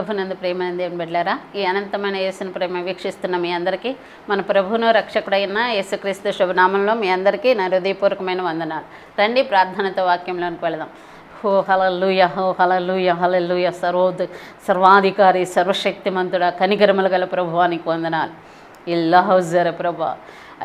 ప్రభునందు ప్రేమనంది దేవుని బిడ్డారా ఈ అనంతమైన యేసుని ప్రేమ వీక్షిస్తున్న మీ అందరికీ మన ప్రభును రక్షకుడైన యేసుక్రీస్తు శుభనామంలో మీ అందరికీ నా హృదయపూర్వకమైన వందనాలు. రండి ప్రార్థనతో వాక్యంలోనికి వెళదాం. హో హలలుయ హో హలలుయ హలలుయ సర్వోద్ సర్వాధికారి సర్వశక్తిమంతుడ కనికరములు గల ప్రభువానికి వందనాలు. ఇల్లహౌజర ప్రభా.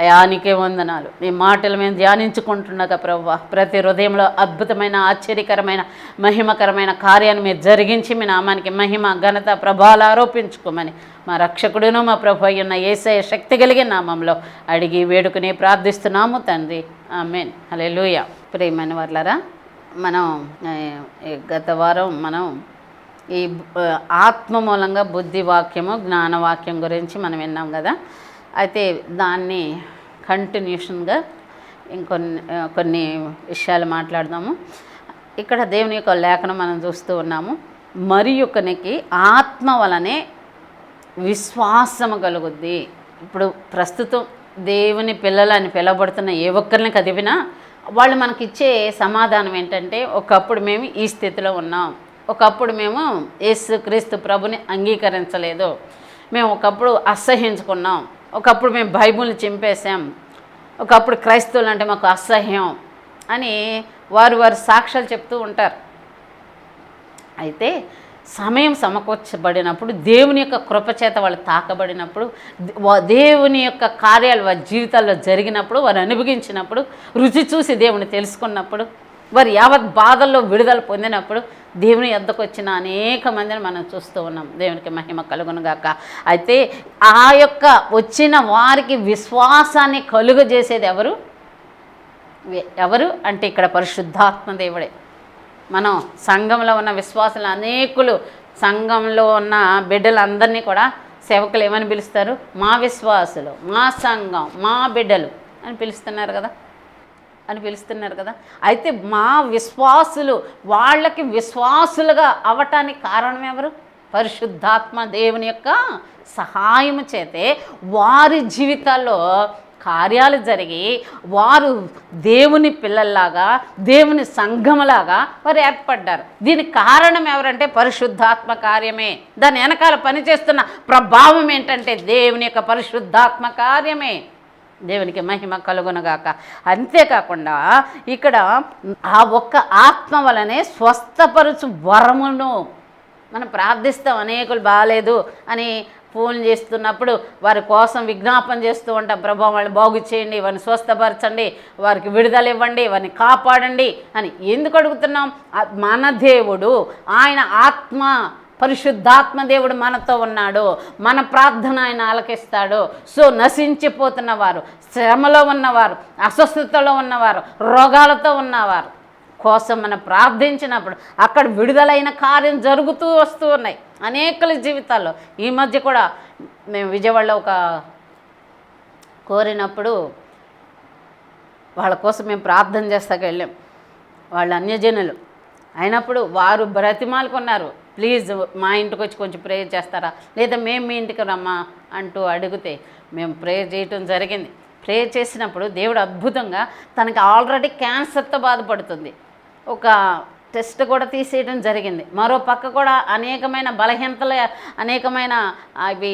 అయానికే వందనాలు. నీ మాటలు మేము ధ్యానించుకుంటుండగా ప్రభా ప్రతి హృదయంలో అద్భుతమైన ఆశ్చర్యకరమైన మహిమకరమైన కార్యాన్ని మీరు జరిగించి మీ నామానికి మహిమ ఘనత ప్రభాలు ఆరోపించుకోమని మా రక్షకుడును మా ప్రభు అయ్యున్న ఏసయ శక్తి కలిగిన నామంలో అడిగి వేడుకుని ప్రార్థిస్తున్నాము తండ్రి. ఆమెన్. అలే లూయ ప్రియమైన వాళ్ళరా మనం గత వారం మనం ఈ ఆత్మ మూలంగా బుద్ధి వాక్యము జ్ఞానవాక్యం గురించి మనం విన్నాం కదా. అయితే దాన్ని కంటిన్యూషన్గా ఇంకొన్ని కొన్ని విషయాలు మాట్లాడదాము. ఇక్కడ దేవుని యొక్క లేఖనం మనం చూస్తూ ఉన్నాము. మరి యొక్కనికి ఆత్మ వలనే విశ్వాసము కలుగుద్ది. ఇప్పుడు ప్రస్తుతం దేవుని పిల్లలని పిలవబడుతున్న ఏ ఒక్కరిని కదిపినా వాళ్ళు మనకిచ్చే సమాధానం ఏంటంటే ఒకప్పుడు మేము ఈ స్థితిలో ఉన్నాం. ఒకప్పుడు మేము యేసు క్రీస్తు ప్రభుని అంగీకరించలేదు. మేము ఒకప్పుడు అసహించుకున్నాం ఒకప్పుడు మేము బైబుల్ని చింపేశాం. ఒకప్పుడు క్రైస్తవులు అంటే మాకు అసహ్యం అని వారు వారు సాక్ష్యాలు చెప్తూ ఉంటారు. అయితే సమయం సమకూర్చబడినప్పుడు దేవుని యొక్క కృపచేత వాళ్ళు తాకబడినప్పుడు దేవుని యొక్క కార్యాలు వారి జీవితాల్లో జరిగినప్పుడు వారు అనుభవించినప్పుడు రుచి చూసి దేవుని తెలుసుకున్నప్పుడు వారు యావత్ బాధల్లో విడుదల పొందినప్పుడు దేవుని ఎద్దకు వచ్చిన అనేక మందిని మనం చూస్తూ ఉన్నాం. దేవునికి మహిమ కలుగునుగాక అయితే ఆ యొక్క వచ్చిన వారికి విశ్వాసాన్ని కలుగజేసేది ఎవరు? ఎవరు? అంటే ఇక్కడ పరిశుద్ధాత్మ దేవుడే. మనం సంఘంలో ఉన్న విశ్వాసులు అనేకులు సంఘంలో ఉన్న బిడ్డలందరినీ కూడా సేవకులు ఏమని పిలుస్తారు? మా విశ్వాసులు మా సంఘం మా బిడ్డలు అని పిలుస్తున్నారు కదా. అని పిలుస్తున్నారు కదా. అయితే మా విశ్వాసులు వాళ్ళకి విశ్వాసులుగా అవటానికి కారణం ఎవరు? పరిశుద్ధాత్మ దేవుని యొక్క సహాయము చేతే వారి జీవితాల్లో కార్యాలు జరిగి వారు దేవుని పిల్లల్లాగా దేవుని సంఘములాగా వారు ఏర్పడ్డారు. దీనికి కారణం ఎవరంటే పరిశుద్ధాత్మ కార్యమే. దాని వెనకాల పనిచేస్తున్న ప్రభావం ఏంటంటే దేవుని యొక్క పరిశుద్ధాత్మ కార్యమే. దేవునికి మహిమ కలుగునగాక. అంతేకాకుండా ఇక్కడ ఆ ఒక్క ఆత్మ వలనే స్వస్థపరుచు వరమును మనం ప్రార్థిస్తాం. అనేకులు బాగాలేదు అని ఫోన్ చేస్తున్నప్పుడు వారి కోసం విజ్ఞాపన చేస్తూ ఉంటాం. ప్రభావం వాళ్ళు బాగు చేయండి వారిని స్వస్థపరచండి వారికి విడుదల ఇవ్వండి వారిని కాపాడండి అని ఎందుకు అడుగుతున్నాం? మన దేవుడు ఆయన ఆత్మ పరిశుద్ధాత్మ దేవుడు మనతో ఉన్నాడు. మన ప్రార్థన ఆయన ఆలకిస్తాడు. సో నశించిపోతున్న వారు శ్రమలో ఉన్నవారు అస్వస్థతలో ఉన్నవారు రోగాలతో ఉన్నవారు కోసం మనం ప్రార్థించినప్పుడు అక్కడ విడుదలైన కార్యం జరుగుతూ వస్తూ ఉన్నాయి. అనేకల జీవితాల్లో. ఈ మధ్య కూడా మేము విజయవాడలో ఒక కోరినప్పుడు వాళ్ళ కోసం మేము ప్రార్థన చేస్తాక వెళ్ళాం. వాళ్ళు అన్యజనులు. అయినప్పుడు వారు బ్రతిమాలకున్నారు. ప్లీజ్ మా ఇంటికి వచ్చి కొంచెం ప్రేయర్ చేస్తారా? లేదా మేము మీ ఇంటికి రమ్మా అంటూ అడిగితే మేము ప్రేయర్ చేయటం జరిగింది. ప్రేయర్ చేసినప్పుడు దేవుడు అద్భుతంగా తనకి ఆల్రెడీ క్యాన్సర్తో బాధపడుతుంది. ఒక టెస్ట్ కూడా తీసేయడం జరిగింది. మరో పక్క కూడా అనేకమైన బలహీనతలు అనేకమైన అవి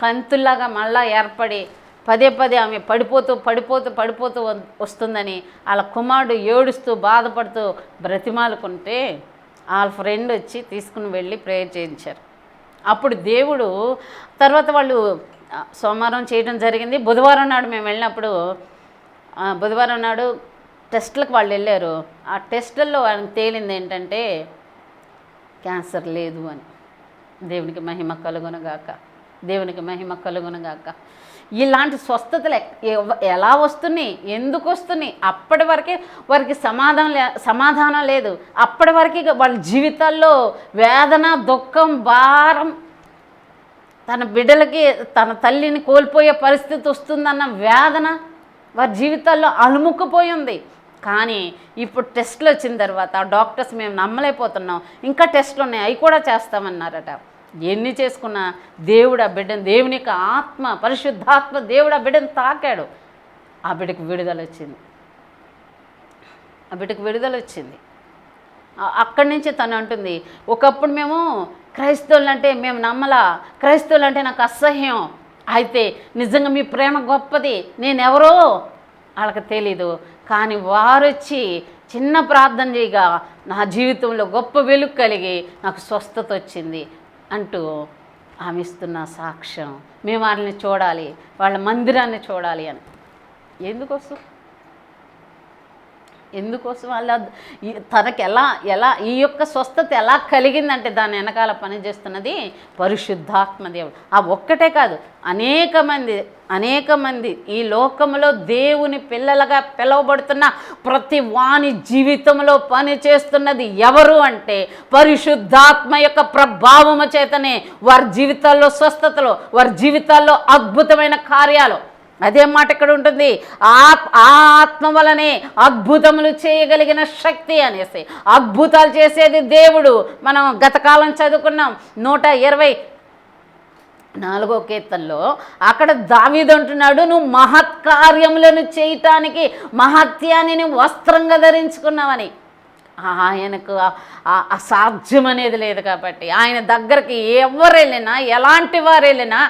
కంతుల్లాగా మళ్ళా ఏర్పడి పదే పదే ఆమె పడిపోతూ పడిపోతూ పడిపోతూ వస్తుందని వాళ్ళ కుమారుడు ఏడుస్తూ బాధపడుతూ బ్రతిమాలుకుంటే వాళ్ళ ఫ్రెండ్ వచ్చి తీసుకుని వెళ్ళి ప్రేయర్ చేయించారు. అప్పుడు దేవుడు తర్వాత వాళ్ళు సోమవారం చేయడం జరిగింది. బుధవారం నాడు మేము వెళ్ళినప్పుడు బుధవారం నాడు టెస్ట్లకు వాళ్ళు వెళ్ళారు. ఆ టెస్టుల్లో వాళ్ళకి తేలింది ఏంటంటే క్యాన్సర్ లేదు అని. దేవునికి మహిమ కలుగునగాక దేవునికి మహిమ కలుగునగాక ఇలాంటి స్వస్థతలు ఎలా వస్తున్నాయి? ఎందుకు వస్తున్నాయి? అప్పటి వరకే వారికి సమాధానం లే సమాధానం లేదు. అప్పటి వరకే వాళ్ళ జీవితాల్లో వేదన దుఃఖం భారం తన బిడ్డలకి తన తల్లిని కోల్పోయే పరిస్థితి వస్తుందన్న వేదన వారి జీవితాల్లో అలుముక్కుపోయి ఉంది. కానీ ఇప్పుడు టెస్ట్లు వచ్చిన తర్వాత డాక్టర్స్ మేము నమ్మలేకపోతున్నాం. ఇంకా టెస్ట్లు ఉన్నాయి. అవి కూడా చేస్తామన్నారట. ఎన్ని చేసుకున్నా దేవుడు ఆ బిడ్డను దేవుని యొక్క ఆత్మ పరిశుద్ధాత్మ దేవుడు ఆ బిడ్డను తాకాడు. ఆ బిడ్డకు విడుదల వచ్చింది. ఆ బిడ్డకు విడుదల వచ్చింది. అక్కడి నుంచి తను అంటుంది ఒకప్పుడు మేము క్రైస్తవులు అంటే మేము నమ్మలా. క్రైస్తవులు అంటే నాకు అసహ్యం. అయితే నిజంగా మీ ప్రేమ గొప్పది. నేనెవరో? వాళ్ళకి తెలీదు. కానీ వారు వచ్చి చిన్న ప్రార్థన చేయగా నా జీవితంలో గొప్ప వెలుగు కలిగి నాకు స్వస్థత వచ్చింది. అంటూ ఆమె ఇస్తున్న సాక్ష్యం. మేము వాళ్ళని చూడాలి వాళ్ళ మందిరాన్ని చూడాలి అని. ఎందుకోసం? ఎందుకోసం అలా తనకు తనకి ఎలా ఎలా ఈ యొక్క స్వస్థత ఎలా కలిగిందంటే దాని వెనకాల పనిచేస్తున్నది పరిశుద్ధాత్మ దేవుడు ఆ ఒక్కటే కాదు అనేక మంది అనేక మంది ఈ లోకంలో దేవుని పిల్లలుగా పిలువబడుతున్న ప్రతి వాని జీవితంలో పని చేస్తున్నది ఎవరు అంటే పరిశుద్ధాత్మ యొక్క ప్రభావము చేతనే వారి జీవితాల్లో స్వస్థతలు వారి జీవితాల్లో అద్భుతమైన కార్యాలు అదే మాట ఇక్కడ ఉంటుంది? ఆ ఆ ఆత్మ వలనే అద్భుతములు చేయగలిగిన శక్తి అనేసి. అద్భుతాలు చేసేది దేవుడు. మనం గతకాలం చదువుకున్నాం. నూట ఇరవై నాలుగో కీర్తనలో అక్కడ దావీదు అంటున్నాడు నువ్వు మహత్కార్యములను చేయటానికి మహత్యాన్ని వస్త్రంగా ధరించుకున్నావని. ఆయనకు అసాధ్యం అనేది లేదు కాబట్టి. ఆయన దగ్గరికి ఎవరు వెళ్ళినా ఎలాంటి వారు వెళ్ళినా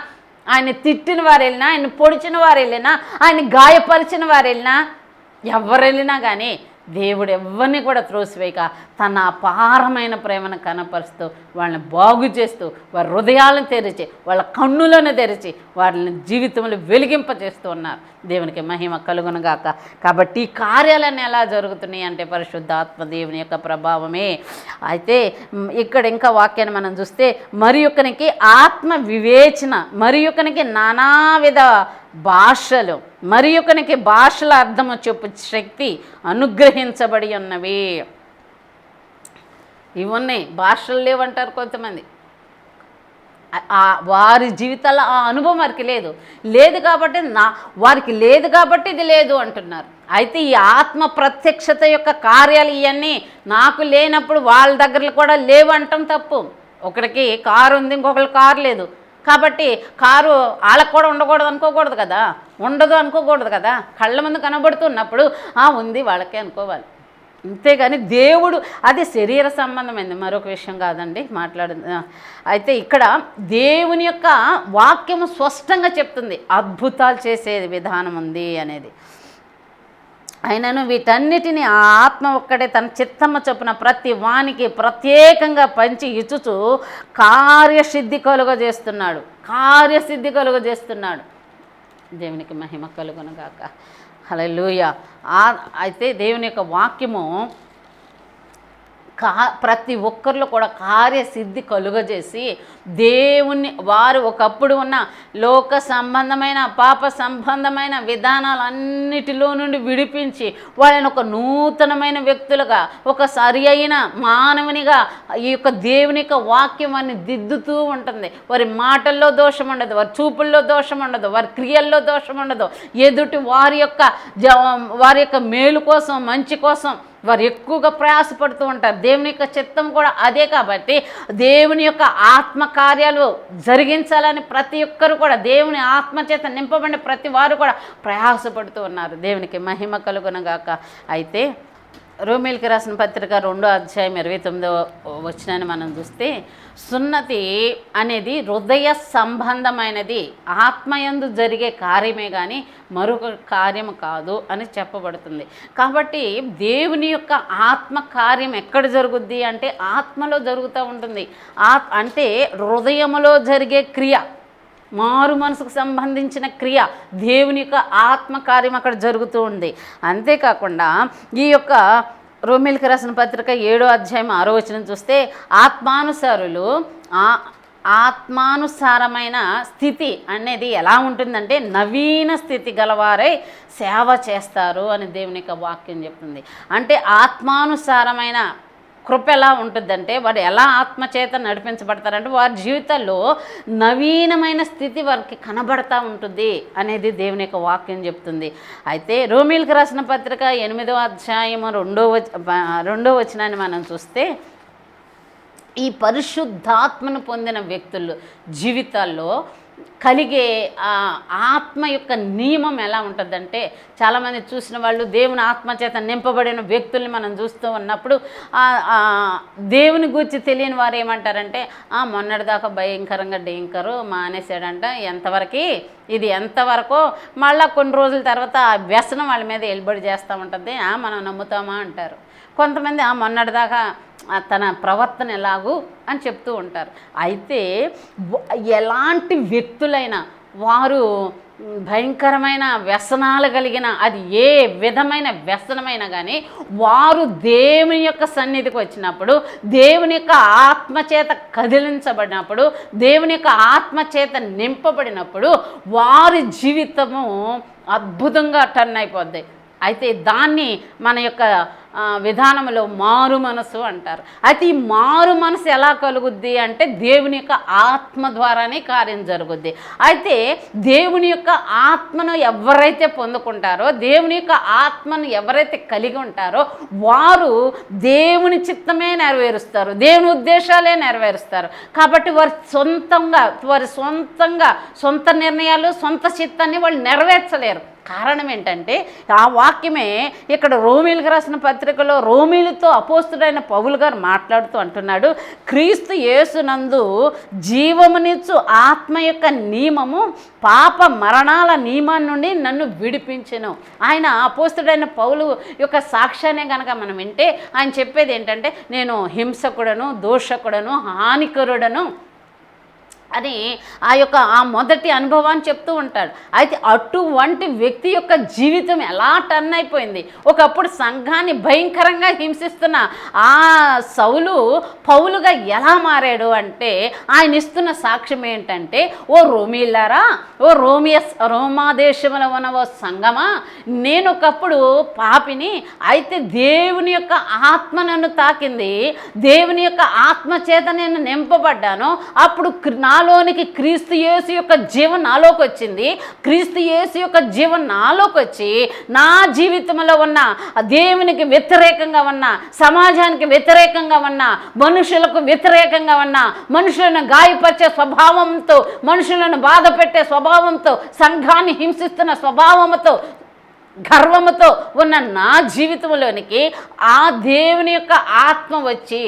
ఆయన తిట్టిన వారు వెళ్ళినా ఆయన పొడిచిన వారు వెళ్ళినా ఆయన గాయపరిచిన వారు వెళ్ళినా ఎవరు వెళ్ళినా కానీ దేవుడు ఎవరిని కూడా త్రోసివేయక తన అపారమైన ప్రేమను కనపరుస్తూ వాళ్ళని బాగు చేస్తూ వారి హృదయాలను తెరిచి వాళ్ళ కన్నులను తెరిచి వాళ్ళని జీవితంలో వెలిగింపజేస్తూ ఉన్నారు. దేవునికి మహిమ కలుగునుగాక కాబట్టి ఈ కార్యాలన్నీ ఎలా జరుగుతున్నాయి అంటే పరిశుద్ధాత్మ దేవుని యొక్క ప్రభావమే. అయితే ఇక్కడ ఇంకా వాక్యాన్ని మనం చూస్తే మరి ఒకనికి ఆత్మ వివేచన మరి ఒకనికి నానావిధ భాషలు. మరి ఒకనికి భాషల అర్థము చెప్పు శక్తి అనుగ్రహించబడి ఉన్నవి. ఇవి ఉన్నాయి భాషలు లేవంటారు కొంతమంది. వారి జీవితాల్లో ఆ అనుభవం వారికి లేదు. లేదు కాబట్టి నా వారికి లేదు కాబట్టి ఇది లేదు అంటున్నారు. అయితే ఈ ఆత్మ ప్రత్యక్షత యొక్క కార్యాలు ఇవన్నీ నాకు లేనప్పుడు వాళ్ళ దగ్గర కూడా లేవు అంటాం తప్పు. ఒకడికి కారు ఉంది ఇంకొకరికి కారు లేదు. కాబట్టి కారు వాళ్ళకు కూడా ఉండకూడదు అనుకోకూడదు కదా. ఉండదు అనుకోకూడదు కదా. కళ్ళ ముందు కనబడుతున్నప్పుడు "ఆ, ఉంది వాళ్ళకే అనుకోవాలి. అంతేగాని దేవుడు అది శరీర సంబంధమైంది. మరొక విషయం కాదండి మాట్లాడు అయితే ఇక్కడ దేవుని యొక్క వాక్యము స్పష్టంగా చెప్తుంది. అద్భుతాలు చేసే విధానం ఉంది అనేది. అయినను వీటన్నిటిని ఆ ఆత్మ ఒక్కడే తన చిత్తమ్మ చొప్పున ప్రతి వానికి ప్రత్యేకంగా పంచి ఇచ్చుచు కార్యసిద్ధి కలుగ చేస్తున్నాడు. కార్యసిద్ధి కలుగ చేస్తున్నాడు. దేవునికి మహిమ కలుగునగాక హలో లూయ అయితే దేవుని యొక్క వాక్యము కా ప్రతి ఒక్కరిలో కూడా కార్యసిద్ధి కలుగజేసి దేవుణ్ణి వారు ఒకప్పుడు ఉన్న లోక సంబంధమైన పాప సంబంధమైన విధానాలన్నిటిలో నుండి విడిపించి వాళ్ళని ఒక నూతనమైన వ్యక్తులుగా ఒక సరి అయిన మానవునిగా ఈ యొక్క దేవుని యొక్క వాక్యం అని దిద్దుతూ ఉంటుంది. వారి మాటల్లో దోషం ఉండదు వారి చూపుల్లో దోషం ఉండదు వారి క్రియల్లో దోషం ఉండదు. ఎదుటి వారి యొక్క జ- వారి యొక్క మేలు కోసం మంచి కోసం వారు ఎక్కువగా ప్రయాసపడుతూ ఉంటారు. దేవుని యొక్క చిత్తం కూడా అదే కాబట్టి దేవుని యొక్క ఆత్మ కార్యాలు జరిగించాలని ప్రతి ఒక్కరు కూడా దేవుని ఆత్మ చేత నింపబడిన ప్రతి వారు కూడా ప్రయాసపడుతూ ఉన్నారు. దేవునికి మహిమ కలుగునగాక. అయితే రోమిల్కి రాసిన పత్రిక రెండో అధ్యాయం ఇరవై తొమ్మిదో వచ్చినాన్ని మనం చూస్తే సున్నతి అనేది హృదయ సంబంధమైనది ఆత్మయందు జరిగే కార్యమే కానీ మరొక కార్యము కాదు అని చెప్పబడుతుంది. కాబట్టి దేవుని యొక్క ఆత్మ కార్యం ఎక్కడ జరుగుద్ది అంటే ఆత్మలో జరుగుతూ ఉంటుంది. ఆ అంటే హృదయములో జరిగే క్రియ. మారు మనసుకు సంబంధించిన క్రియ దేవుని యొక్క ఆత్మకార్యం అక్కడ జరుగుతూ ఉంది. అంతేకాకుండా ఈ యొక్క రోమిల్కి రాసిన పత్రిక ఏడో అధ్యాయం ఆరో వచనం చూస్తే ఆత్మానుసారులు ఆ ఆత్మానుసారమైన స్థితి అనేది ఎలా ఉంటుందంటే నవీన స్థితి గలవారై సేవ చేస్తారు అని దేవుని యొక్క వాక్యం చెప్తుంది. అంటే ఆత్మానుసారమైన కృప ఎలా ఉంటుందంటే వారు ఎలా ఆత్మచేత నడిపించబడతారంటే వారి జీవితాల్లో నవీనమైన స్థితి వారికి కనబడతా ఉంటుంది అనేది దేవుని యొక్క వాక్యం చెప్తుంది. అయితే రోమిల్కి రాసిన పత్రిక ఎనిమిదో అధ్యాయము రెండో వచ రెండో వచనాన్ని మనం చూస్తే ఈ పరిశుద్ధాత్మను పొందిన వ్యక్తులు జీవితాల్లో కలిగే ఆ ఆత్మ యొక్క నియమం ఎలా ఉంటుందంటే చాలామంది చూసిన వాళ్ళు దేవుని ఆత్మ చేత నింపబడిన వ్యక్తుల్ని మనం చూస్తూ ఉన్నప్పుడు ఆ- దేవుని గురించి తెలియని వారు ఏమంటారంటే ఆ మొన్నటిదాకా భయంకరంగా డేంకరు మానేశాడంట ఎంతవరకు? ఇది ఎంతవరకు? మళ్ళీ కొన్ని రోజుల తర్వాత ఆ వ్యసనం వాళ్ళ మీద ఎలుబడి చేస్తూ ఉంటుంది "ఆ, మనం నమ్ముతామా? అంటారు. కొంతమంది ఆ మొన్నటిదాకా తన ప్రవర్తన ఎలాగూ అని చెప్తూ ఉంటారు. అయితే ఎలాంటి వ్యక్తులైనా వారు భయంకరమైన వ్యసనాలు కలిగిన అది ఏ విధమైన వ్యసనమైనా కానీ వారు దేవుని యొక్క సన్నిధికి వచ్చినప్పుడు దేవుని యొక్క ఆత్మచేత కదిలించబడినప్పుడు దేవుని యొక్క ఆత్మచేత నింపబడినప్పుడు వారి జీవితము అద్భుతంగా టర్న్ అయిపోద్ది. అయితే దాన్ని మన యొక్క విధానంలో మారు మనసు అంటారు. అయితే ఈ మారు మనసు ఎలా కలుగుద్ది అంటే దేవుని యొక్క ఆత్మ ద్వారానే కార్యం జరుగుద్ది. అయితే దేవుని యొక్క ఆత్మను ఎవరైతే పొందుకుంటారో దేవుని యొక్క ఆత్మను ఎవరైతే కలిగి ఉంటారో వారు దేవుని చిత్తమే నెరవేరుస్తారు దేవుని ఉద్దేశాలే నెరవేరుస్తారు. కాబట్టి వారి సొంతంగా వారి సొంతంగా సొంత నిర్ణయాలు సొంత చిత్తాన్ని వాళ్ళు నెరవేర్చలేరు. కారణం ఏంటంటే ఆ వాక్యమే ఇక్కడ రోమిలకు రాసిన పత్రికలో రోమిలతో అపోస్తుడైన పౌలు గారు మాట్లాడుతూ అంటున్నాడు క్రీస్తు యేసునందు జీవమునిచ్చు ఆత్మ యొక్క నియమము పాప మరణాల నియమాన్ని నుండి నన్ను విడిపించెను. ఆయన అపోస్తుడైన పౌలు యొక్క సాక్ష్యాన్ని కనుక మనం వింటే ఆయన చెప్పేది ఏంటంటే నేను హింసకుడను దోషకుడను హానికరుడను అని ఆ యొక్క ఆ మొదటి అనుభవాన్ని చెప్తూ ఉంటాడు. అయితే అటువంటి వ్యక్తి యొక్క జీవితం ఎలా టర్న్ అయిపోయింది? ఒకప్పుడు సంఘాన్ని భయంకరంగా హింసిస్తున్న ఆ సౌలు పౌలుగా ఎలా మారాడు అంటే ఆయన ఇస్తున్న సాక్ష్యం ఏంటంటే ఓ రోమీలారా ఓ రోమియస్ రోమాదేశంలో ఉన్న ఓ సంఘమా నేను ఒకప్పుడు పాపిని అయితే దేవుని యొక్క ఆత్మ నన్ను తాకింది దేవుని యొక్క ఆత్మ చేత నేను నింపబడ్డాను అప్పుడు నా నాలోనికి క్రీస్తు యేసు యొక్క జీవం నాలోకి వచ్చింది. క్రీస్తు యేసు యొక్క జీవం నాలోకి వచ్చి నా జీవితంలో ఉన్న ఆ దేవునికి వ్యతిరేకంగా ఉన్న సమాజానికి వ్యతిరేకంగా ఉన్న మనుషులకు వ్యతిరేకంగా ఉన్న మనుషులను గాయపరిచే స్వభావంతో మనుషులను బాధ పెట్టే స్వభావంతో సంఘాన్ని హింసిస్తున్న స్వభావంతో గర్వముతో ఉన్న నా జీవితంలోనికి ఆ దేవుని యొక్క ఆత్మ వచ్చి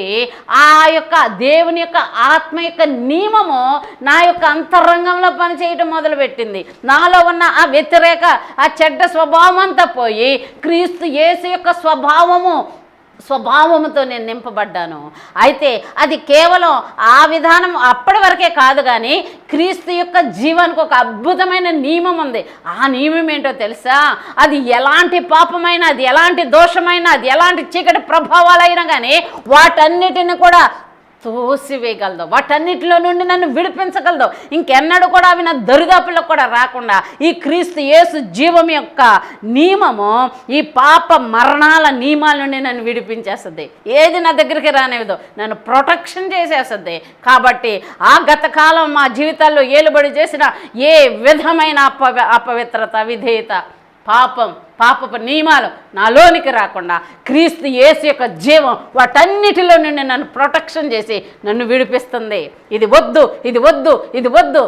ఆ యొక్క దేవుని యొక్క ఆత్మ యొక్క నియమము నా యొక్క అంతరంగంలో పనిచేయటం మొదలుపెట్టింది. నాలో ఉన్న ఆ వ్యతిరేక ఆ చెడ్డ స్వభావం అంతా పోయి క్రీస్తు యేసు యొక్క స్వభావము స్వభావంతో నేను నింపబడ్డాను. అయితే అది కేవలం ఆ విధానం అప్పటి వరకే కాదు కానీ క్రీస్తు యొక్క జీవానికి ఒక అద్భుతమైన నియమం ఉంది. ఆ నియమం ఏంటో తెలుసా? అది ఎలాంటి పాపమైనా అది ఎలాంటి దోషమైనా అది ఎలాంటి చీకటి ప్రభావాలైనా కానీ వాటన్నిటిని కూడా తోసివేయగలదు వాటన్నిటిలో నుండి నన్ను విడిపించగలదు ఇంకెన్నడూ కూడా అవి నా దరిదాపులకు కూడా రాకుండా ఈ క్రీస్తు యేసు జీవం యొక్క నియమము ఈ పాప మరణాల నియమాల నుండి నన్ను విడిపించేస్తుంది. ఏది నా దగ్గరికి రానివ్వదు నన్ను ప్రొటెక్షన్ చేసేస్తుంది. కాబట్టి ఆ గతకాలం మా జీవితాల్లో ఏలుబడి చేసిన ఏ విధమైన అప అపవిత్రత విధేయత పాపం పాపపు నియమాలు నాలోనికి రాకుండా క్రీస్తు యేసు యొక్క జీవం వాటన్నిటిలో నుండి నన్ను ప్రొటెక్షన్ చేసి నన్ను విడిపిస్తుంది. ఇది వద్దు ఇది వద్దు ఇది వద్దు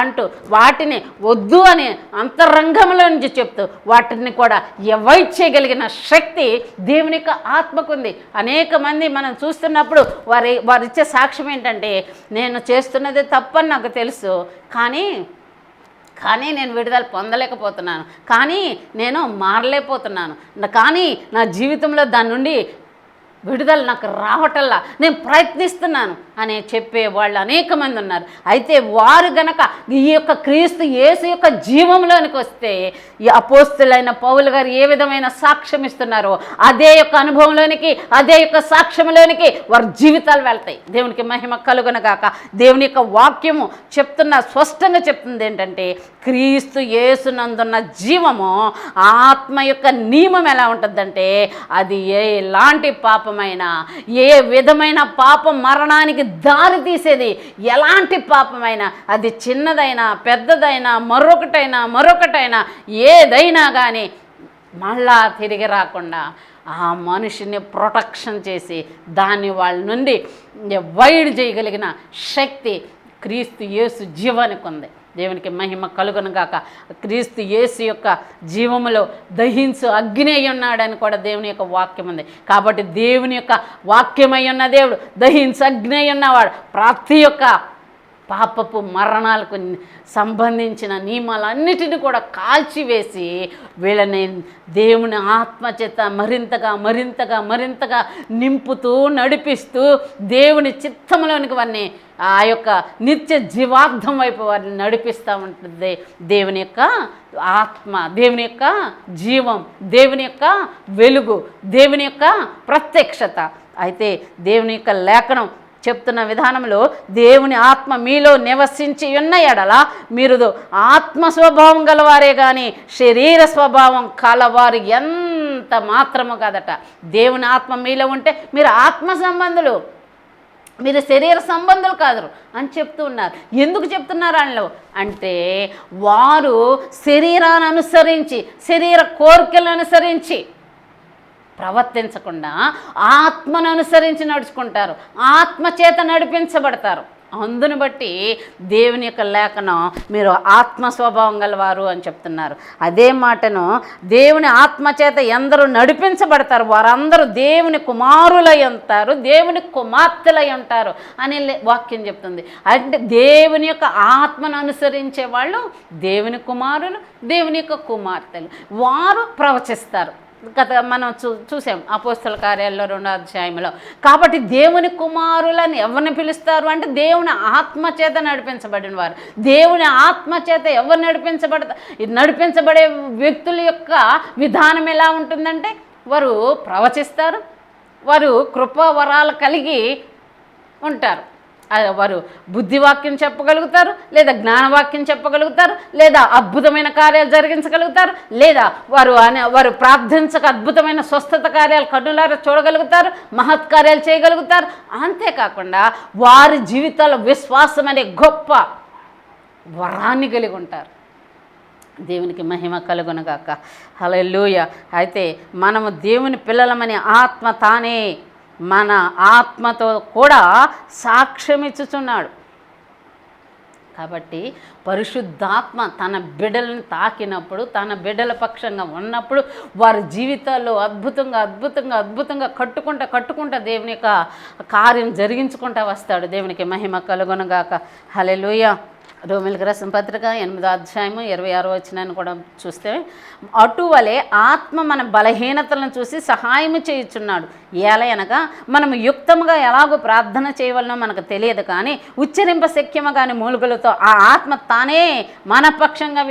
అంటూ వాటిని వద్దు అని అంతరంగంలో నుంచి చెప్తూ వాటిని కూడా అవాయిడ్ చేయగలిగిన శక్తి దేవుని యొక్క ఆత్మకుంది అనేక మంది మనం చూస్తున్నప్పుడు వారి వారిచ్చే సాక్ష్యం ఏంటంటే నేను చేస్తున్నది తప్పని నాకు తెలుసు కానీ కానీ నేను విడుదల పొందలేకపోతున్నాను. కానీ నేను మారలేకపోతున్నాను. కానీ నా జీవితంలో దాని నుండి విడుదల నాకు రావటల్లా నేను ప్రయత్నిస్తున్నాను అనే చెప్పే వాళ్ళు అనేక మంది ఉన్నారు. అయితే వారు గనక ఈ యొక్క క్రీస్తు యేసు యొక్క జీవంలోనికి వస్తే ఈ అపోస్తులైన పౌలు గారు ఏ విధమైన సాక్ష్యం ఇస్తున్నారో అదే యొక్క అనుభవంలోనికి అదే యొక్క సాక్ష్యంలోనికి వారి జీవితాలు వెళ్తాయి. దేవునికి మహిమ కలుగునగాక దేవుని యొక్క వాక్యము చెప్తున్న స్పష్టంగా చెప్తుంది ఏంటంటే క్రీస్తు యేసునందున్న జీవము ఆత్మ యొక్క నియమం ఎలా ఉంటుందంటే అది ఎలాంటి పాప పాపమైనా ఏ విధమైన పాపం మరణానికి దారి తీసేది? ఎలాంటి పాపమైనా అది చిన్నదైనా పెద్దదైనా మరొకటైనా మరొకటైనా ఏదైనా కానీ మళ్ళా తిరిగి రాకుండా ఆ మనిషిని ప్రొటెక్షన్ చేసి దాన్ని వాళ్ళ నుండి వైడ్ చేయగలిగిన శక్తి క్రీస్తు యేసు జీవానికి ఉంది. దేవునికి మహిమ కలుగునుగాక క్రీస్తు యేసు యొక్క జీవములో దహించు అగ్ని అయి ఉన్నాడని కూడా దేవుని యొక్క వాక్యం ఉంది. కాబట్టి దేవుని యొక్క వాక్యమై ఉన్న దేవుడు దహించు అగ్ని అయి ఉన్నవాడు. ప్రతి యొక్క పాపపు మరణాలకు సంబంధించిన నియమాలన్నిటిని కూడా కాల్చివేసి వీళ్ళని దేవుని ఆత్మచేత మరింతగా మరింతగా మరింతగా నింపుతూ నడిపిస్తూ దేవుని చిత్తంలోనికి వారిని ఆ యొక్క నిత్య జీవార్థం వైపు వారిని నడిపిస్తూ ఉంటుంది. దేవుని యొక్క ఆత్మ దేవుని యొక్క జీవం దేవుని యొక్క వెలుగు దేవుని యొక్క ప్రత్యక్షత. అయితే దేవుని యొక్క లేఖనం చెప్తున్న విధానంలో దేవుని ఆత్మ మీలో నివసించి ఉన్న ఎడల మీరు ఆత్మ స్వభావం గలవారే కానీ శరీర స్వభావం కలవారు ఎంత మాత్రము కదట. దేవుని ఆత్మ మీలో ఉంటే మీరు ఆత్మ సంబంధులు. మీరు శరీర సంబంధులు కాదు అని చెప్తూ ఉన్నారు. ఎందుకు చెప్తున్నారు వాళ్ళు అంటే వారు శరీరాన్ని అనుసరించి శరీర కోరికలను అనుసరించి ప్రవర్తించకుండా ఆత్మను అనుసరించి నడుచుకుంటారు. ఆత్మ చేత నడిపించబడతారు. అందును బట్టి దేవుని యొక్క లేఖనం మీరు ఆత్మ స్వభావం గలవారు అని చెప్తున్నారు. అదే మాటను దేవుని ఆత్మ చేత ఎందరూ నడిపించబడతారు వారందరూ దేవుని కుమారులై ఉంటారు దేవుని కుమార్తెలై ఉంటారు అనే లే- వాక్యం చెప్తుంది. అంటే దేవుని యొక్క ఆత్మను అనుసరించే వాళ్ళు దేవుని కుమారులు దేవుని యొక్క కుమార్తెలు. వారు ప్రవచిస్తారు. గత మనం చూ చూసాం అపోస్తల కార్యాల్లో రెండో అధ్యాయంలో. కాబట్టి దేవుని కుమారులని ఎవరిని పిలుస్తారు అంటే దేవుని ఆత్మ చేత నడిపించబడిన వారు దేవుని ఆత్మ చేత ఎవరు నడిపించబడతా నడిపించబడే వ్యక్తుల యొక్క విధానం ఎలా ఉంటుందంటే వారు ప్రవచిస్తారు వారు కృపావరాలు కలిగి ఉంటారు. వారు బుద్ధివాక్యం చెప్పగలుగుతారు లేదా జ్ఞానవాక్యం చెప్పగలుగుతారు లేదా అద్భుతమైన కార్యాలు జరిగించగలుగుతారు లేదా వారు అనే వారు ప్రార్థించక అద్భుతమైన స్వస్థత కార్యాలు కన్నులారా చూడగలుగుతారు మహత్కార్యాలు చేయగలుగుతారు. అంతేకాకుండా వారి జీవితాల్లో విశ్వాసం అనే గొప్ప వరాన్ని కలిగి ఉంటారు. దేవునికి మహిమ కలుగునగాక లూయ అయితే మనము దేవుని పిల్లలమని ఆత్మ తానే మన ఆత్మతో కూడా సాక్ష్యం ఇచ్చుచున్నాడు కాబట్టి పరిశుద్ధాత్మ తన బిడ్డలను తాకినప్పుడు తన బిడ్డల పక్షంగా ఉన్నప్పుడు వారి జీవితాల్లో అద్భుతంగా అద్భుతంగా అద్భుతంగా కట్టుకుంటా కట్టుకుంటా దేవుని యొక్క కార్యం జరిగించుకుంటా వస్తాడు. దేవునికి మహిమ కలుగునగాక. హలెలుయ రోమిలికి రసం పత్రిక ఎనిమిదో అధ్యాయము ఇరవై ఆరో వచ్చినాన్ని కూడా చూస్తే అటువలే ఆత్మ మన బలహీనతలను చూసి సహాయము చేయుచున్నాడు. ఎలా అనగా మనం యుక్తముగా ఎలాగో ప్రార్థన చేయవలనో మనకు తెలియదు కానీ ఉచ్చరింప శక్యము కానీ మూలుగులతో ఆ ఆత్మ తానే మన పక్షంగా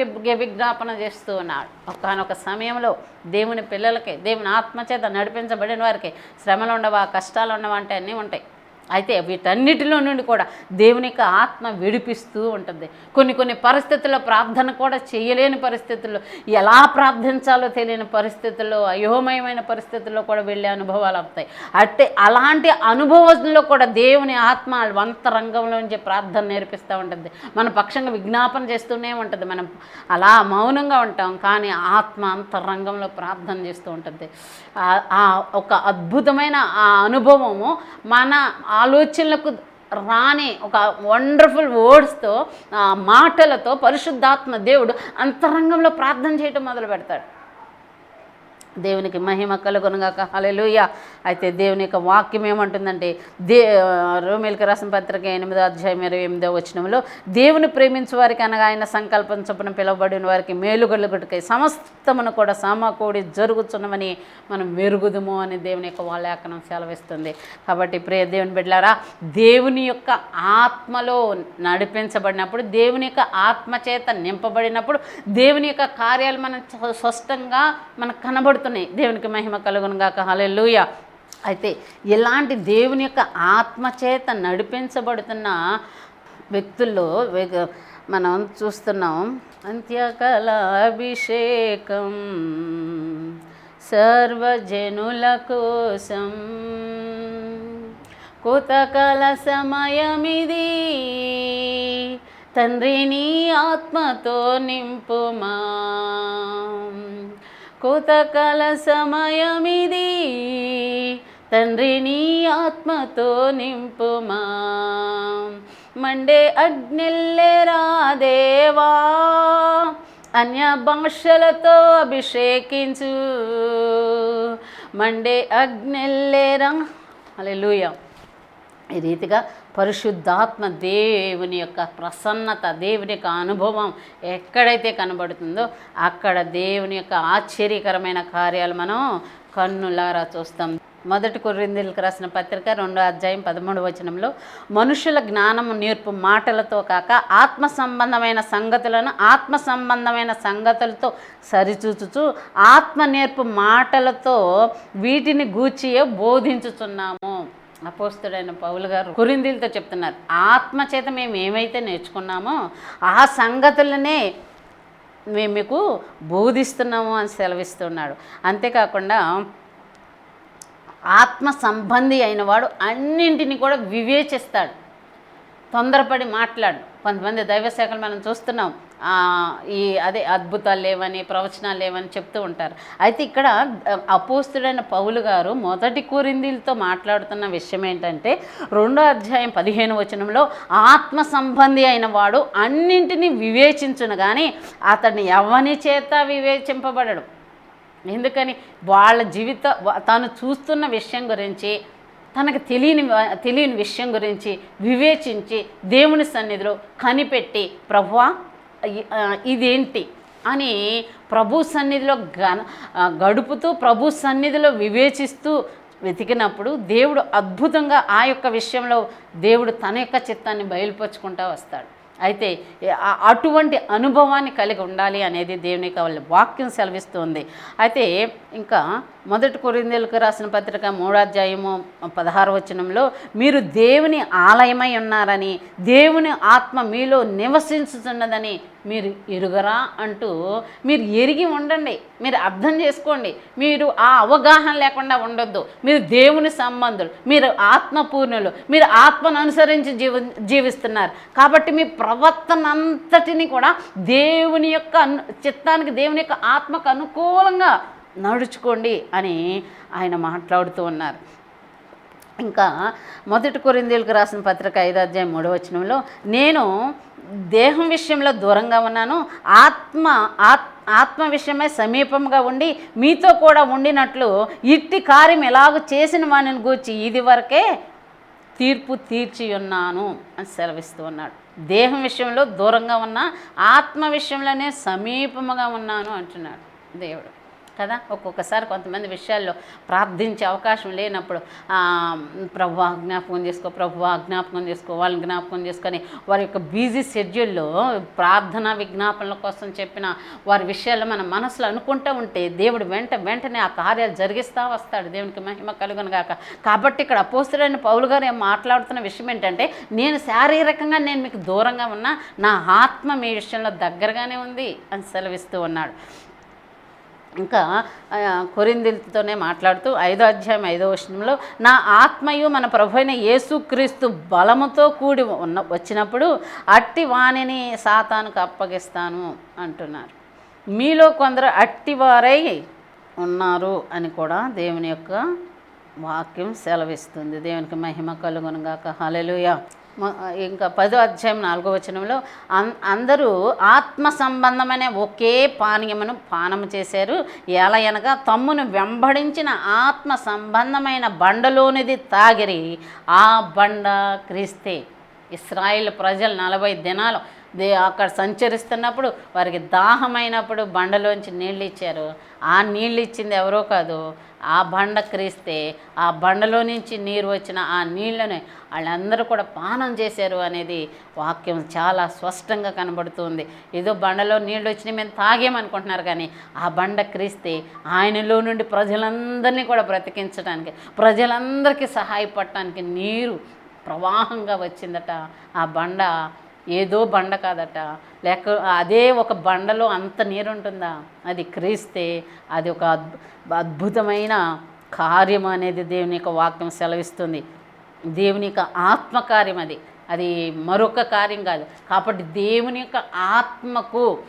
విజ్ఞాపన చేస్తూ ఉన్నాడు. ఒకనొక సమయంలో దేవుని పిల్లలకి దేవుని ఆత్మ చేత నడిపించబడిన వారికి శ్రమలు ఉండవా కష్టాలు ఉండవా అంటే అన్నీ ఉంటాయి. అయితే వీటన్నిటిలో నుండి కూడా దేవుని యొక్క ఆత్మ విడిపిస్తూ ఉంటుంది. కొన్ని కొన్ని పరిస్థితుల్లో ప్రార్థన కూడా చేయలేని పరిస్థితుల్లో ఎలా ప్రార్థించాలో తెలియని పరిస్థితుల్లో అయోమయమైన పరిస్థితుల్లో కూడా వెళ్ళే అనుభవాలు అవుతాయి అంటే అలాంటి అనుభవంలో కూడా దేవుని ఆత్మ వంత అంతరంగంలోంచి ప్రార్థన నేర్పిస్తూ ఉంటుంది. మన పక్షంగా విజ్ఞాపన చేస్తూనే ఉంటుంది. మనం అలా మౌనంగా ఉంటాం కానీ ఆత్మ అంతరంగంలో ప్రార్థన చేస్తూ ఉంటుంది. ఆ- ఆ ఒక అద్భుతమైన ఆ అనుభవము మన ఆలోచనలకు రానే ఒక వండర్ఫుల్ వర్డ్స్తో మాటలతో పరిశుద్ధాత్మ దేవుడు అంతరంగంలో ప్రార్థన చేయటం మొదలు పెడతాడు దేవునికి మహిమ కలుగునుగాక. హలెలుయ అయితే దేవుని యొక్క వాక్యం ఏమంటుందంటే దే రోమిల్కి రాసిన పత్రిక ఎనిమిదో అధ్యాయం ఇరవై ఎనిమిదో వచ్చినంలో దేవుని ప్రేమించు వారికి అనగా ఆయన సంకల్పం చొప్పున పిలువబడిన వారికి మేలుగలుగుటకై సమస్తమును కూడా సమకూడి జరుగుతున్నమని మనం మెరుగుదుము అని దేవుని యొక్క వాలేఖనం సెలవిస్తుంది. కాబట్టి ప్రియ దేవుని బిడ్డలారా దేవుని యొక్క ఆత్మలో నడిపించబడినప్పుడు దేవుని యొక్క ఆత్మ చేత నింపబడినప్పుడు దేవుని యొక్క కార్యాలు మనం స్పష్టంగా మనకు కనబడుతుంది జరుగుతున్నాయి. దేవునికి మహిమ కలుగునుగాక హల్లెలూయా. అయితే ఇలాంటి దేవుని యొక్క ఆత్మ చేత నడిపించబడుతున్న వ్యక్తుల్లో మనం చూస్తున్నాం. అంత్యకళ అభిషేకం సర్వజనుల కోసం. కుతకల సమయమిది తండ్రిని ఆత్మతో నింపుమా. కోతకాల సమయమిది. తండ్రి నీ ఆత్మతో నింపుమా. మండే అగ్నిల్లేరా దేవా. అన్య భాషలతో అభిషేకించు. మండే అగ్నిల్లేరా అలెలుయ ఈ రీతిగా పరిశుద్ధాత్మ దేవుని యొక్క ప్రసన్నత దేవుని యొక్క అనుభవం ఎక్కడైతే కనబడుతుందో అక్కడ దేవుని యొక్క ఆశ్చర్యకరమైన కార్యాలు మనం కన్నులారా చూస్తాం. మొదటి కొరిందీలకు రాసిన పత్రిక రెండో అధ్యాయం పదమూడు వచనంలో మనుషుల జ్ఞానము నేర్పు మాటలతో కాక ఆత్మ సంబంధమైన సంగతులను ఆత్మ సంబంధమైన సంగతులతో సరిచూచుచు ఆత్మ నేర్పు మాటలతో వీటిని గూచియే బోధించుచున్నాము. అపోస్తుడైన పౌలు గారు కురిందీలతో చెప్తున్నారు ఆత్మ చేత మేము ఏమైతే నేర్చుకున్నామో ఆ సంగతులనే మేము మీకు బోధిస్తున్నాము అని సెలవిస్తున్నాడు. అంతేకాకుండా ఆత్మ సంబంధి అయిన వాడు అన్నింటినీ కూడా వివేచిస్తాడు. తొందరపడి మాట్లాడు. కొంతమంది దైవశాఖలు మనం చూస్తున్నాం ఈ అదే అద్భుతాలు లేవని ప్రవచనాలు లేవని చెప్తూ ఉంటారు. అయితే ఇక్కడ అపోస్తుడైన పౌలు గారు మొదటి కూరిందీలతో మాట్లాడుతున్న విషయం ఏంటంటే రెండో అధ్యాయం పదిహేను వచనంలో ఆత్మ సంబంధి అయిన వాడు అన్నింటినీ వివేచించును కానీ అతన్ని ఎవని చేత వివేచింపబడడు? ఎందుకని? వాళ్ళ జీవిత తాను చూస్తున్న విషయం గురించి తనకు తెలియని తెలియని విషయం గురించి వివేచించి దేవుని సన్నిధిలో కనిపెట్టి ప్రభువా ఇదేంటి అని ప్రభు సన్నిధిలో గన గడుపుతూ ప్రభు సన్నిధిలో వివేచిస్తూ వెతికినప్పుడు దేవుడు అద్భుతంగా ఆ యొక్క విషయంలో దేవుడు తన యొక్క చిత్తాన్ని బయలుపరుచుకుంటా వస్తాడు. అయితే అటువంటి అనుభవాన్ని కలిగి ఉండాలి అనేది దేవుని వాళ్ళ వాక్యం సెలవిస్తుంది. అయితే ఇంకా మొదటి కొరిందేలకు రాసిన పత్రిక మూడాధ్యాయము పదహారు వచనంలో మీరు దేవుని ఆలయమై ఉన్నారని దేవుని ఆత్మ మీలో నివసించుతున్నదని మీరు ఎరుగరా అంటూ మీరు ఎరిగి ఉండండి. మీరు అర్థం చేసుకోండి. మీరు ఆ అవగాహన లేకుండా ఉండొద్దు. మీరు దేవుని సంబంధులు. మీరు ఆత్మపూర్ణులు. మీరు ఆత్మను అనుసరించి జీవ జీవిస్తున్నారు. కాబట్టి మీ ప్రవర్తన అంతటిని కూడా దేవుని యొక్క చిత్తానికి దేవుని యొక్క ఆత్మకు అనుకూలంగా నడుచుకోండి అని ఆయన మాట్లాడుతూ ఉన్నారు. ఇంకా మొదటి కొరిందీలకు రాసిన పత్రిక ఐదు అధ్యాయం మూడవచనంలో నేను దేహం విషయంలో దూరంగా ఉన్నాను ఆత్మ ఆత్ ఆత్మ విషయమై సమీపంగా ఉండి మీతో కూడా ఉండినట్లు ఇట్టి కార్యం ఎలాగ చేసిన వాని గూర్చి ఇది వరకే తీర్పు తీర్చి ఉన్నాను అని సెలవిస్తూ ఉన్నాడు. దేహం విషయంలో దూరంగా ఉన్నా ఆత్మ విషయంలోనే సమీపముగా ఉన్నాను అంటున్నాడు దేవుడు. కదా? ఒక్కొక్కసారి కొంతమంది విషయాల్లో ప్రార్థించే అవకాశం లేనప్పుడు ప్రభు జ్ఞాపకం చేసుకో ప్రభు జ్ఞాపకం చేసుకో వాళ్ళని జ్ఞాపకం చేసుకొని వారి యొక్క బిజీ షెడ్యూల్లో ప్రార్థన విజ్ఞాపనల కోసం చెప్పిన వారి విషయాలు మన మనసులో అనుకుంటూ ఉంటే దేవుడు వెంట వెంటనే ఆ కార్యాలు జరిగిస్తూ వస్తాడు. దేవునికి మహిమ కలుగును గాక. కాబట్టి ఇక్కడ అపోస్తుడైన పౌలు గారు ఏం మాట్లాడుతున్న విషయం ఏంటంటే నేను శారీరకంగా నేను మీకు దూరంగా ఉన్నా నా ఆత్మ మీ విషయంలో దగ్గరగానే ఉంది అని సెలవిస్తూ ఉన్నాడు. ఇంకా కొరిందిలతోనే మాట్లాడుతూ ఐదో అధ్యాయం ఐదో వచనంలో నా ఆత్మయు మన ప్రభు అయిన యేసుక్రీస్తు బలముతో కూడి ఉన్న వచ్చినప్పుడు అట్టి వాణిని సాతానుకు అప్పగిస్తాను అంటున్నారు. మీలో కొందరు అట్టివారై ఉన్నారు అని కూడా దేవుని యొక్క వాక్యం సెలవిస్తుంది. దేవునికి మహిమ కలుగునుగాక. హల్లెలూయా. ఇంకా పదో అధ్యాయం నాలుగో వచనంలో అం అందరూ ఆత్మ సంబంధమైన ఒకే పానీయమును పానము చేశారు. ఎలా అనగా తమ్మును వెంబడించిన ఆత్మ సంబంధమైన బండలోనిది తాగిరి. ఆ బండ క్రీస్తే. ఇస్రాయిల్ ప్రజలు నలభై దినాలు దే అక్కడ సంచరిస్తున్నప్పుడు వారికి దాహమైనప్పుడు బండలోంచి నీళ్ళు ఇచ్చారు ఆ నీళ్ళు ఇచ్చింది ఎవరో కాదు ఆ బండ క్రీస్తే ఆ బండలో నుంచి నీరు వచ్చిన ఆ నీళ్ళని వాళ్ళందరూ కూడా పానం చేశారు అనేది వాక్యం చాలా స్పష్టంగా కనబడుతుంది. ఏదో బండలో నీళ్ళు వచ్చినాయి మేము తాగేమనుకుంటున్నారు కానీ ఆ బండ క్రీస్తే ఆయనలో నుండి ప్రజలందరినీ కూడా బ్రతికించడానికి ప్రజలందరికీ సహాయపడటానికి నీరు ప్రవాహంగా వచ్చిందట. ఆ బండ ఏదో బండ కాదట. లేక అదే ఒక బండలో అంత నీరు ఉంటుందా అది క్రీస్తే అది ఒక అద్భుతమైన కార్యం అనేది దేవుని యొక్క వాక్యం సెలవిస్తుంది. దేవుని యొక్క ఆత్మకార్యం అది. అది మరొక కార్యం కాదు. కాబట్టి దేవుని యొక్క ఆత్మకు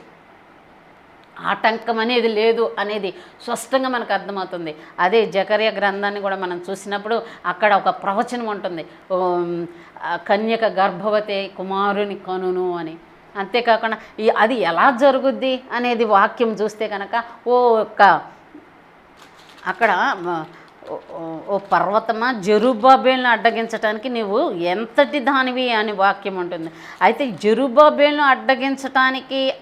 ఆటంకం అనేది లేదు అనేది స్పష్టంగా మనకు అర్థమవుతుంది. అదే జకర్య గ్రంథాన్ని కూడా మనం చూసినప్పుడు అక్కడ ఒక ప్రవచనం ఉంటుంది. కన్యక గర్భవతి కుమారుని కనును అని. అంతేకాకుండా ఈ అది ఎలా జరుగుద్ది అనేది వాక్యం చూస్తే కనుక ఓ ఒక్క అక్కడ ఓ- పర్వతమా జరుబాబేల్ను అడ్డగించటానికి నీవు ఎంతటి దానివి అని వాక్యం ఉంటుంది. అయితే జరుబాబేల్ను అడ్డగించటానికి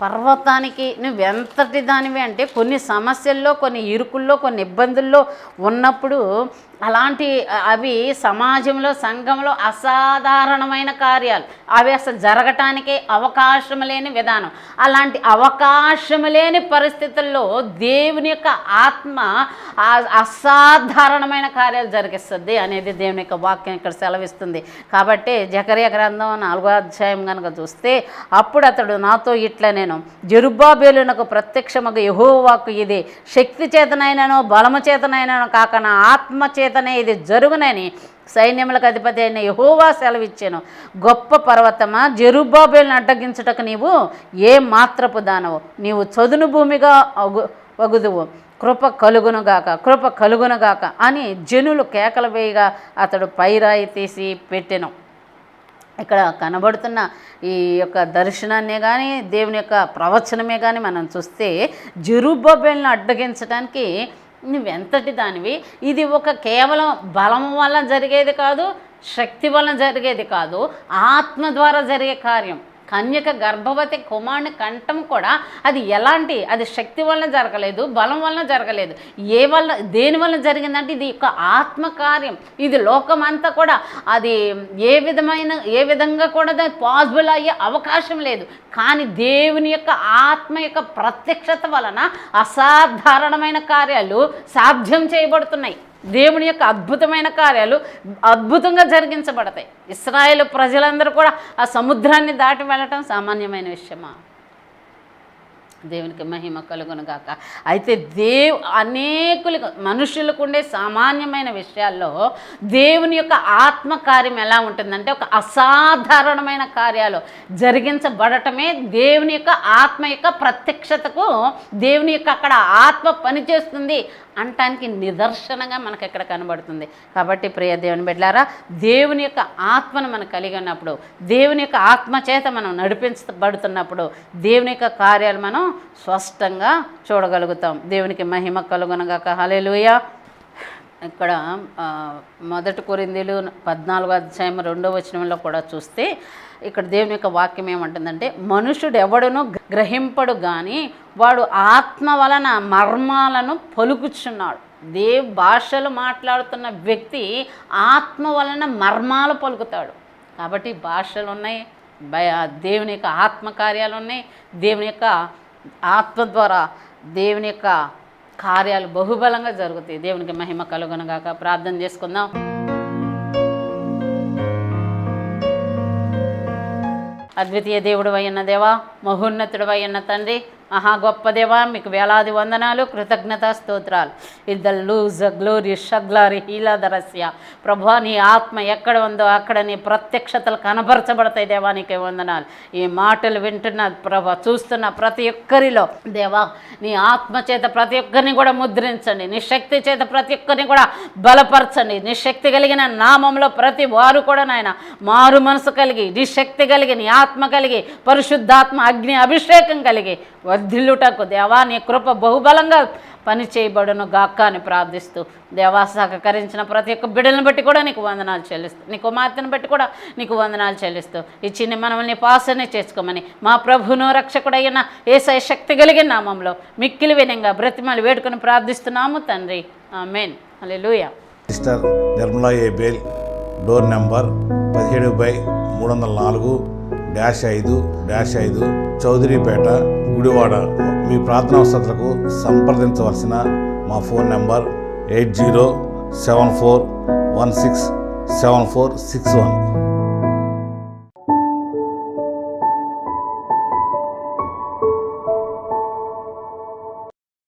పర్వతానికి నువ్వు ఎంతటి దానివి అంటే కొన్ని సమస్యల్లో కొన్ని ఇరుకుల్లో కొన్ని ఇబ్బందుల్లో ఉన్నప్పుడు అలాంటి అవి సమాజంలో సంఘంలో అసాధారణమైన కార్యాలు. అవి అసలు జరగటానికే అవకాశం లేని విధానం. అలాంటి అవకాశం లేని పరిస్థితుల్లో దేవుని యొక్క ఆత్మ అసాధారణమైన కార్యాలు జరిగిస్తుంది అనేది దేవుని యొక్క వాక్యం ఇక్కడ సెలవిస్తుంది. కాబట్టి జకరియ గ్రంథం నాలుగో అధ్యాయం కనుక చూస్తే అప్పుడు అతడు నాతో ఇట్లా నేను జరుబాబేలునకు ప్రత్యక్షమగు యహోవాకు ఇది శక్తి చేతనైనను బలము చేతనైనను కాక నా ఆత్మ చేతనే ఇది జరుగునని సైన్యములకు అధిపతి అయిన యహోవా సెలవిచ్చాను. గొప్ప పర్వతమా జరుబాబేలను అడ్డగించుటకు నీవు ఏ మాత్రపు దానవు? నీవు చదును భూమిగా అగు వగుదువు. కృప కలుగునుగాక కృప కలుగునుగాక అని జనులు కేకలు వేయగా అతడు పైరాయి తీసి పెట్టెను. ఇక్కడ కనబడుతున్న ఈ యొక్క దర్శనాన్నే కానీ దేవుని యొక్క ప్రవచనమే కానీ మనం చూస్తే జెరుబ్బబేల్ని అడ్డగించడానికి నువ్వెంతటి దానివి? ఇది ఒక కేవలం బలం వల్ల జరిగేది కాదు శక్తి వల్ల జరిగేది కాదు ఆత్మ ద్వారా జరిగే కార్యం. కన్యక గర్భవతి కుమారుని కంఠం కూడా అది ఎలాంటి అది శక్తి వలన జరగలేదు బలం వలన జరగలేదు. ఏ వల్ల దేని వలన జరిగిందంటే ఇది ఒక ఆత్మకార్యం ఇది లోకం అంతా కూడా అది ఏ విధమైన ఏ విధంగా కూడా దాని పాసిబుల్ అయ్యే అవకాశం లేదు. కానీ దేవుని యొక్క ఆత్మ యొక్క ప్రత్యక్షత వలన అసాధారణమైన కార్యాలు సాధ్యం చేయబడుతున్నాయి. దేవుని యొక్క అద్భుతమైన కార్యాలు అద్భుతంగా జరిగించబడతాయి. ఇస్రాయేల్ ప్రజలందరూ కూడా ఆ సముద్రాన్ని దాటి వెళ్ళటం సామాన్యమైన విషయమా? దేవునికి మహిమ కలుగునుగాక అయితే దేవ్ అనేకులకు మనుషులకు ఉండే సామాన్యమైన విషయాల్లో దేవుని యొక్క ఆత్మ కార్యం ఎలా ఉంటుందంటే ఒక అసాధారణమైన కార్యాలు జరిగించబడటమే దేవుని యొక్క ఆత్మ యొక్క ప్రత్యక్షతకు దేవుని యొక్క అక్కడ ఆత్మ పనిచేస్తుంది అంటానికి నిదర్శనంగా మనకు ఇక్కడ కనబడుతుంది? కాబట్టి ప్రియ దేవుని బిడ్డారా దేవుని యొక్క ఆత్మను మనం కలిగి ఉన్నప్పుడు దేవుని యొక్క ఆత్మ చేత మనం నడిపించబడుతున్నప్పుడు దేవుని యొక్క కార్యాలు మనం స్పష్టంగా చూడగలుగుతాం. దేవునికి మహిమ కలుగునగాక. హల్లెలూయా. ఇక్కడ మొదటి కొరిందీలు పద్నాలుగో అధ్యాయం రెండో వచనంలో కూడా చూస్తే ఇక్కడ దేవుని యొక్క వాక్యం ఏమంటుందంటే మనుషుడు ఎవడును గ్రహింపడు కానీ వాడు ఆత్మ వలన మర్మాలను పలుకుచున్నాడు. దే భాషలు మాట్లాడుతున్న వ్యక్తి ఆత్మ వలన మర్మాలు పలుకుతాడు. కాబట్టి భాషలు ఉన్నాయి భయ దేవుని యొక్క ఆత్మకార్యాలు ఉన్నాయి దేవుని యొక్క ఆత్మ ద్వారా దేవుని యొక్క కార్యాలు బహుబలంగా జరుగుతాయి. దేవునికి మహిమ కలుగునగాక. ప్రార్థన చేసుకుందాం. అద్వితీయ దేవుడు అయిన దేవా మహోన్నతుడు అయిన తండ్రి మహా గొప్ప దేవా మీకు వేలాది వందనాలు కృతజ్ఞత స్తోత్రాలు. ఇన్ ద లూజ్ గ్లోరీ షగ్లారి హీలాదరస్య ప్రభా నీ ఆత్మ ఎక్కడ ఉందో అక్కడ నీ ప్రత్యక్షతలు కనబరచబడతాయి దేవా నీకే వందనాలు. ఈ మాటలు వింటున్న ప్రభా చూస్తున్న ప్రతి ఒక్కరిలో దేవా నీ ఆత్మ చేత ప్రతి ఒక్కరిని కూడా ముద్రించండి. నీ శక్తి చేత ప్రతి ఒక్కరిని కూడా బలపరచండి. నీ శక్తి కలిగిన నామంలో ప్రతి వారు కూడా నాయన మారు మనసు కలిగి నీ శక్తి కలిగి నీ ఆత్మ కలిగి పరిశుద్ధాత్మ అగ్ని అభిషేకం కలిగి వర్ధిల్లుటకు దేవా నీ కృప బహుబలంగా పని చేయబడును గాక్క అని ప్రార్థిస్తూ దేవా సహకరించిన ప్రతి ఒక్క బిడ్డలను బట్టి కూడా నీకు వందనాలు చెల్లిస్తూ నీ కుమార్తెను బట్టి కూడా నీకు వందనాలు చెల్లిస్తూ ఇచ్చిన మనల్ని పాసనే చేసుకోమని మా ప్రభును రక్షకుడైన ఏసై శక్తి కలిగిన నామంలో మిక్కిలి వినంగా బ్రతిమలు వేడుకొని ప్రార్థిస్తున్నాము తండ్రి. Amen. Hallelujah. Sister Nirmala A bale door number పదిహేడు బై మూడు వందల నాలుగు. డాష్ ఐదు డాష్ ఐదు చౌదరిపేట గుడివాడ. మీ ప్రార్థనా వసతులకు సంప్రదించవలసిన మా phone number eight zero seven four one six seven four six one.